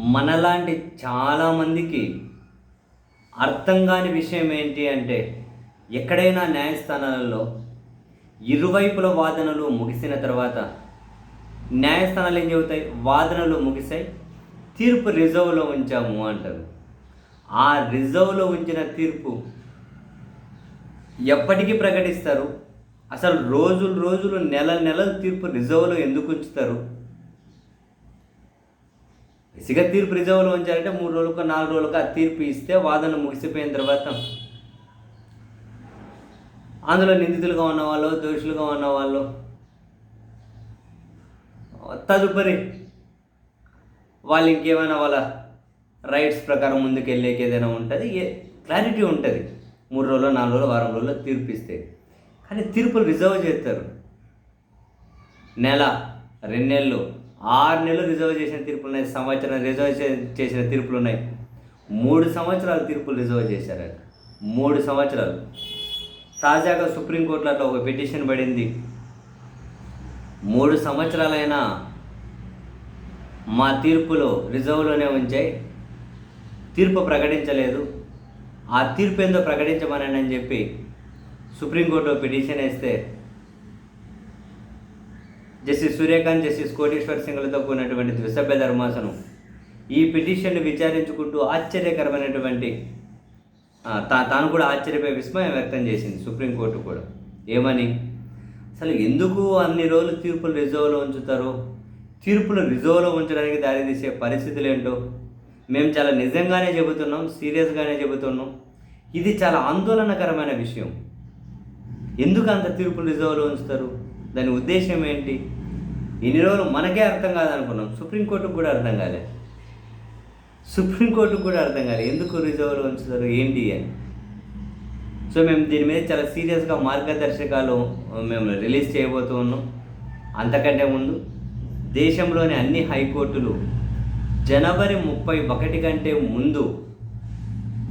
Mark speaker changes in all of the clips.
Speaker 1: మనలాంటి చాలామందికి అర్థం కాని విషయం ఏంటి అంటే ఎక్కడైనా న్యాయస్థానాలలో ఇరువైపుల వాదనలు ముగిసిన తర్వాత న్యాయస్థానాలు ఏం చెబుతాయి? వాదనలు ముగిసాయి తీర్పు రిజర్వ్లో ఉంచాము అంటారు. ఆ రిజర్వ్లో ఉంచిన తీర్పు ఎప్పటికీ ప్రకటిస్తారు? అసలు రోజులు రోజులు నెల నెలలు తీర్పు రిజర్వ్లో ఎందుకు ఉంచుతారు? ఇసుక తీర్పు రిజర్వ్లో ఉంచారంటే మూడు రోజులకు నాలుగు రోజులకు ఆ తీర్పు ఇస్తే వాదన ముగిసిపోయిన తర్వాత అందులో నిందితులుగా ఉన్న వాళ్ళు దోషులుగా ఉన్న వాళ్ళు తదుపరి వాళ్ళు ఇంకేమైనా వాళ్ళ రైట్స్ ప్రకారం ముందుకు వెళ్ళేకి ఏదైనా ఉంటుంది ఏ క్లారిటీ ఉంటుంది. మూడు రోజులు నాలుగు రోజులు వారం రోజులు తీర్పు ఇస్తే. కానీ తీర్పులు రిజర్వ్ చేస్తారు. నెల రెండు నెలలు ఆరు నెలలు రిజర్వ్ చేసిన తీర్పులు ఉన్నాయి సంవత్సరం రిజర్వ్ చేసిన తీర్పులు ఉన్నాయి మూడు సంవత్సరాలు తీర్పులు రిజర్వ్ చేశారట. మూడు సంవత్సరాలు. తాజాగా సుప్రీంకోర్టులో అట్లా ఒక పిటిషన్ పడింది. మూడు సంవత్సరాలైనా మా తీర్పులో రిజర్వ్లోనే ఉంచాయి. తీర్పు ప్రకటించలేదు. ఆ తీర్పు ఏందో ప్రకటించమనండి అని చెప్పి సుప్రీంకోర్టులో పిటిషన్ వేస్తే జస్టిస్ సూర్యకాంత్ జస్టిస్ కోటేశ్వర్ సింగ్లతో కూడినటువంటి ద్విసభ్య ధర్మాసనం. ఈ పిటిషన్ను విచారించుకుంటూ ఆశ్చర్యకరమైనటువంటి తా తాను కూడా ఆశ్చర్యపోయి విస్మయం వ్యక్తం చేసింది సుప్రీంకోర్టు కూడా. ఏమని? అసలు ఎందుకు అన్ని రోజులు తీర్పులు రిజర్వ్లో ఉంచుతారు? తీర్పులు రిజర్వ్లో ఉంచడానికి దారితీసే పరిస్థితులు ఏంటో మేము చాలా నిజంగానే చెబుతున్నాం సీరియస్గానే చెబుతున్నాం. ఇది చాలా ఆందోళనకరమైన విషయం. ఎందుకు అంత తీర్పులు రిజర్వ్లో ఉంచుతారు? దాని ఉద్దేశం ఏంటి? ఇన్ని రోజులు మనకే అర్థం కాదనుకున్నాం. సుప్రీంకోర్టుకు కూడా అర్థం కాలే. సుప్రీంకోర్టుకు కూడా అర్థం కాలే. ఎందుకు రిజర్వ్లో ఉంచుతారు? ఏంటి అని. సో మేము దీని మీద చాలా సీరియస్గా మార్గదర్శకాలు మేము రిలీజ్ చేయబోతూ ఉన్నాం. అంతకంటే ముందు దేశంలోని అన్ని హైకోర్టులు జనవరి ముప్పై ఒకటి కంటే ముందు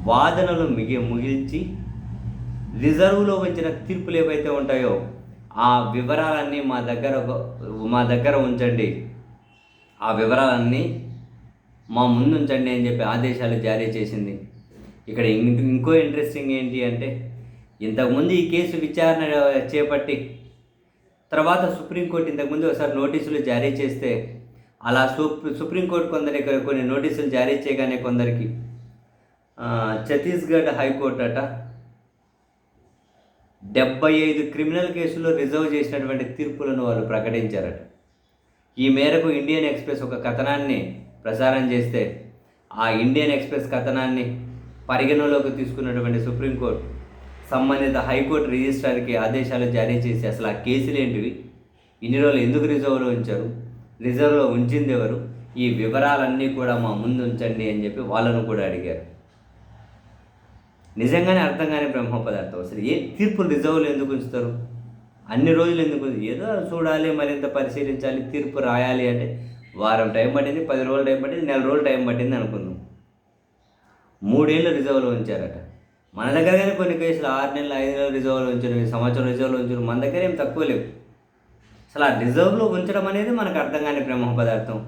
Speaker 1: వాదనలు మిగి ముగిల్చి రిజర్వ్లో ఉంచిన తీర్పులు ఏవైతే ఉంటాయో ఆ వివరాలన్నీ మా దగ్గర ఒక- మా దగ్గర ఉంచండి. ఆ వివరాలన్నీ మా ముందు ఉంచండి అని చెప్పి ఆదేశాలు జారీ చేసింది. ఇక్కడ ఇంకో ఇంట్రెస్టింగ్ ఏంటి అంటే ఇంతకుముందు ఈ కేసు విచారణ చేపట్టి తర్వాత సుప్రీంకోర్టు ఇంతకుముందు ఒకసారి నోటీసులు జారీ చేస్తే అలా సుప్ సుప్రీంకోర్టు కొందరికి కొన్ని నోటీసులు జారీ చేయగానే కొందరికి ఛత్తీస్గఢ్ హైకోర్టు అట డెబ్బై ఐదు క్రిమినల్ కేసుల్లో రిజర్వ్ చేసినటువంటి తీర్పులను వాళ్ళు ప్రకటించారట. ఈ మేరకు ఇండియన్ ఎక్స్ప్రెస్ ఒక కథనాన్ని ప్రసారం చేస్తే ఆ ఇండియన్ ఎక్స్ప్రెస్ కథనాన్ని పరిగణలోకి తీసుకున్నటువంటి సుప్రీంకోర్టు సంబంధిత హైకోర్టు రిజిస్ట్రార్కి ఆదేశాలు జారీ చేసి అసలు ఆ కేసులు ఏంటివి ఇన్ని రోజులు ఎందుకు రిజర్వ్లో ఉంచారు? రిజర్వ్లో ఉంచింది ఎవరు? ఈ వివరాలన్నీ కూడా మా ముందు ఉంచండి అని చెప్పి వాళ్ళను కూడా అడిగారు. నిజంగానే అర్థం కాని బ్రహ్మ పదార్థం అసలు ఏ తీర్పులు రిజర్వ్లు ఎందుకు ఉంచుతారు? అన్ని రోజులు ఎందుకు ఏదో చూడాలి మరింత పరిశీలించాలి తీర్పు రాయాలి అంటే వారం టైం పట్టింది పది రోజులు టైం పట్టింది నెల రోజులు టైం పట్టింది అనుకుందాం. మూడేళ్ళు రిజర్వ్లో ఉంచారట. మన దగ్గర కానీ కొన్ని కేసులు ఆరు నెలలు ఐదు నెలలు రిజర్వ్లో ఉంచారు సంవత్సరం రిజర్వ్లో ఉంచారు మన దగ్గర ఏం తక్కువ లేవు. అసలు ఆ రిజర్వ్లో ఉంచడం అనేది మనకు అర్థం కాని బ్రహ్మ పదార్థం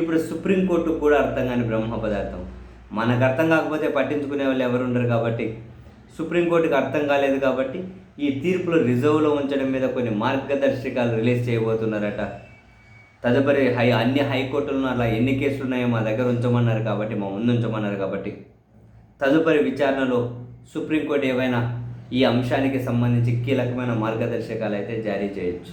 Speaker 1: ఇప్పుడు సుప్రీంకోర్టు కూడా అర్థం కాని బ్రహ్మ పదార్థం మనకు అర్థం కాకపోతే పట్టించుకునే వాళ్ళు ఎవరు ఉండరు కాబట్టి సుప్రీంకోర్టుకి అర్థం కాలేదు కాబట్టి ఈ తీర్పులు రిజర్వ్లో ఉంచడం మీద కొన్ని మార్గదర్శకాలు రిలీజ్ చేయబోతున్నారట. తదుపరి హై అన్ని హైకోర్టులను అలా ఎన్ని కేసులు ఉన్నాయో మా దగ్గర ఉంచమన్నారు కాబట్టి మా ముందు ఉంచమన్నారు కాబట్టి. తదుపరి విచారణలో సుప్రీంకోర్టు ఏవైనా ఈ అంశానికి సంబంధించి కీలకమైన మార్గదర్శకాలు అయితే జారీ చేయొచ్చు.